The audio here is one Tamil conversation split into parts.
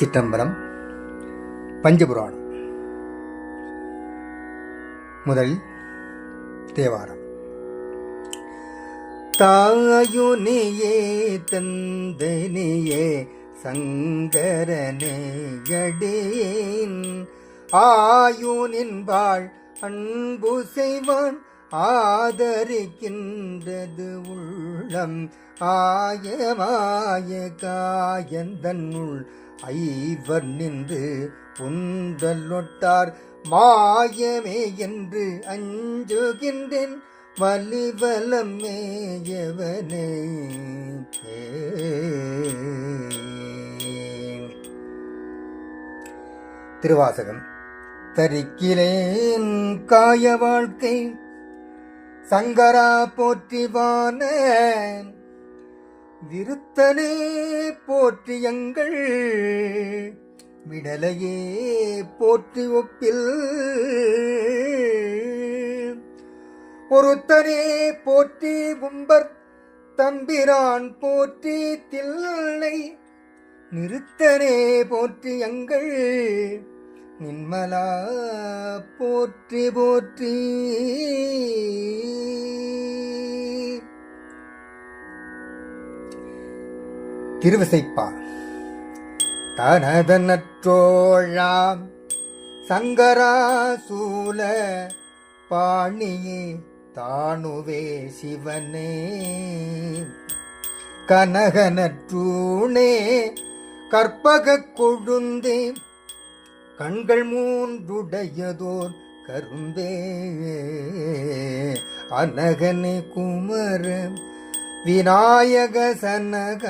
சிற்றம்பலம் பஞ்சபுராணம். முதலில் தேவாரம். தாயுனியே தந்தனியே சங்கரனே யடேன் ஆயுனின் வாழ் அன்பு செய்வான் ஆதரிக்கின்றது உள்ளம் ஆயமாய காயந்தன்னுள் ஐவர் நின்று புந்தலொட்டார் மாயமே என்று அஞ்சுகின்றேன் வலிவலம் மேயவனே திருவாசகம். தரிக்கிலேன் காய வாழ்க்கை சங்கரா போற்றிவான விருத்தனே போற்றியங்கள் விடலையே போற்றி ஒப்பில். ஒருத்தனே போற்றி உம்பர் தம்பிரான் போற்றி தில்லை. நிறுத்தனே போற்றி எங்கள் நின்மலா போற்றி போற்றி. திருவிசைப்பா தனதனற்றோழாம் சங்கராசூல பாணியே தானுவே சிவனே. கனகனற்றூனே கற்பக கொழுந்தே கண்கள் மூன்றுடையதோர் கரும்பே அனகனே குமரன் விநாயக சனக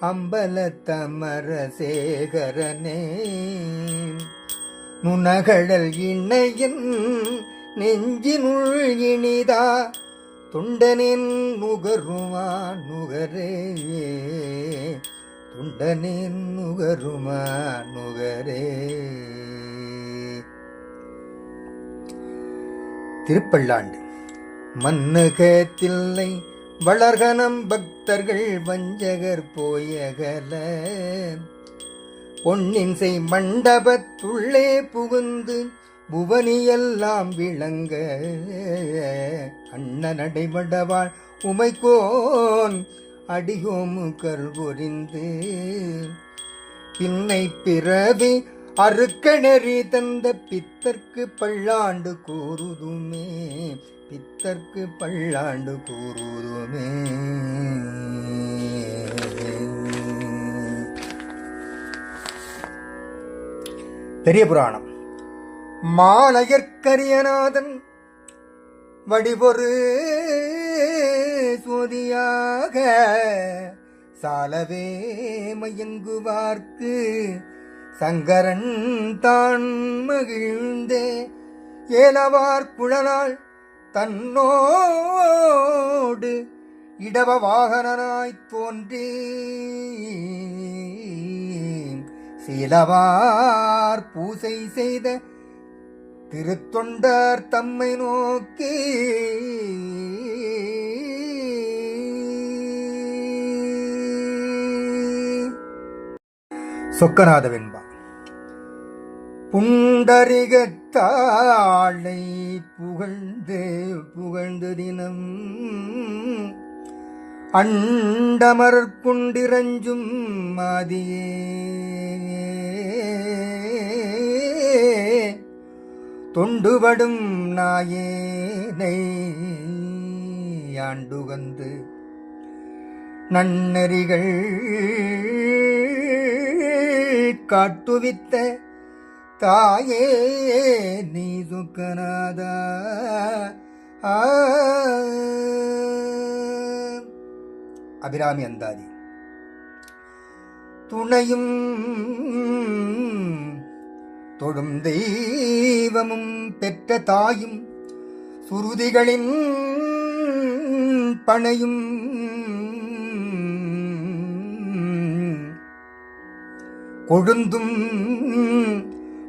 அம்பலத்தமர சேகரனே நுணகழல் இணையின் நெஞ்சினுள் இனிதா துண்டனின் நுகருமா நுகரே. துண்டனின் நுகருமா நுகரே. திருப்பல்லாண்டு மன்னுகத்தில்லை வளர்கனம் பக்தர்கள் வஞ்சகர் போயகல. பொன்னின்சை மண்டபத்துள்ளே புகுந்து புவனியெல்லாம் விளங்க. அண்ண நடைபடவாள் உமைக்கோன் அடியோமு கல்பொறிந்து பின்னை பிறவி அறுக்கணறி தந்த பித்தர்க்கு பல்லாண்டு கூறுதுமே. இத்தற்கு பல்லாண்டு கூறுவதுமே பெரிய புராணம். மாலையற்கரியநாதன் வடிபொரு சோதியாக சாலவே மயங்குவார்க்கு சங்கரன் தான் மகிழ்ந்தே. ஏலவார் குழலாள் தன்னோடு இடவ வாகனனாய் தோன்றி சிலவார் பூசை செய்த திருத்தொண்டர் தம்மை நோக்கி சொக்கநாத வெண்பா புண்டரிகத்தாளை புகழ்ந்து புகழ்ந்து தினம். அண்டமர் குண்டிரஞ்சும் மாதியே. தொண்டுபடும் நாயேனை ஆண்டுகந்து நன்னெறிகள் காட்டுவித்த தாயே நீ சுக்கநாதா. அபிராமி அந்தாதி. துணையும் தொழும் தெய்வமும் பெற்ற தாயும் சுருதிகளின் பணையும் கொழுந்தும்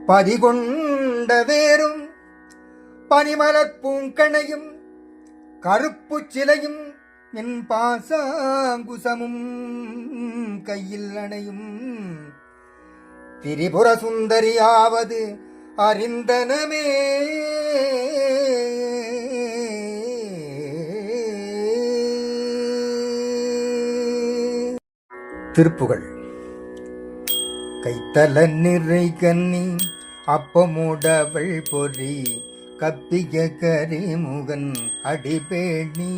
பதிகொண்ட வேரும் பனிமலர் பூங்கணையும் கருப்பு சிலையும் என் பாசாங்குசமும் கையில் அணையும். திரிபுர சுந்தரியாவது அறிந்தனமே. திருப்புகள் கைத்தல நிறை கன்னி அப்பமுடவள் பொறி கப்பிய கரிமுகன் அடிபேணி.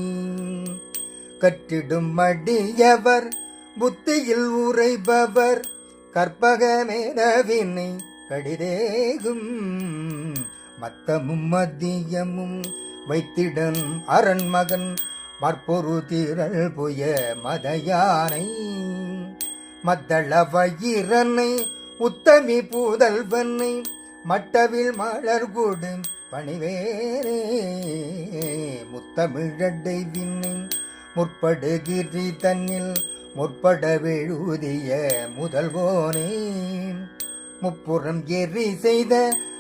கற்றிடும் அடியவர் புத்தியில் உரைபவர் கற்பகமேனவினை கடிதேகும். மத்தமும் மத்தியமும் வைத்திடன் அரண்மகன் மற்பொரு திரள் புய மதையானை. மத்தள வயிரனை உத்தமி பூதல்வனை மட்டவில் மலர்கூடு பணிவேரே முத்தமிழடை விண்ணை முற்படுகிரி தன்னில் முற்பட விழுதிய முதல்வோனே. முப்புறம் எரி செய்த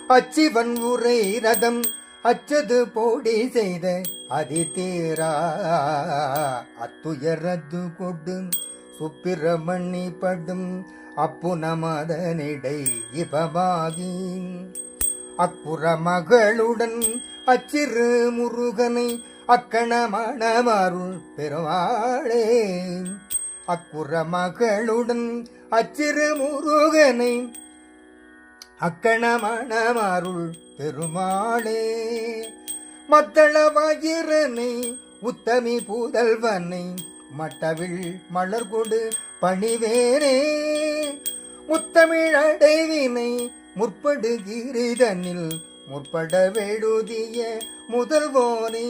அச்சிவன் உரை ரதம் அச்சது போடி செய்த அதி அதிதீரா. அத்துயரது கொடும் சுப்பிரமணி படும் அப்புனமதனிடை நமதனிடை இபமாகி மகளுடன் அச்சிறு முருகனை அக்கணமணமருள் பெருவாளே அக்குற மகளுடன் அச்சிறு முருகனை அக்கணமணமருள் பெருமாளே மத்தளவாயிரனை உத்தமி பூதல்வனை மட்டவில் மலர் கொடு பணிவேரே முத்தமிழடைவினை முற்படுகிறதனில் முற்பட வெழுதிய முதல்வோனே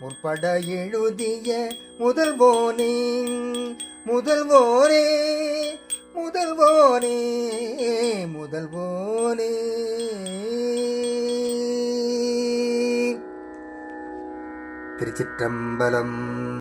முற்பட எழுதிய முதல்வோனே முதல்வோனே முதல்வோனே முதல்வோனே. திருச்சிற்றம்பலம்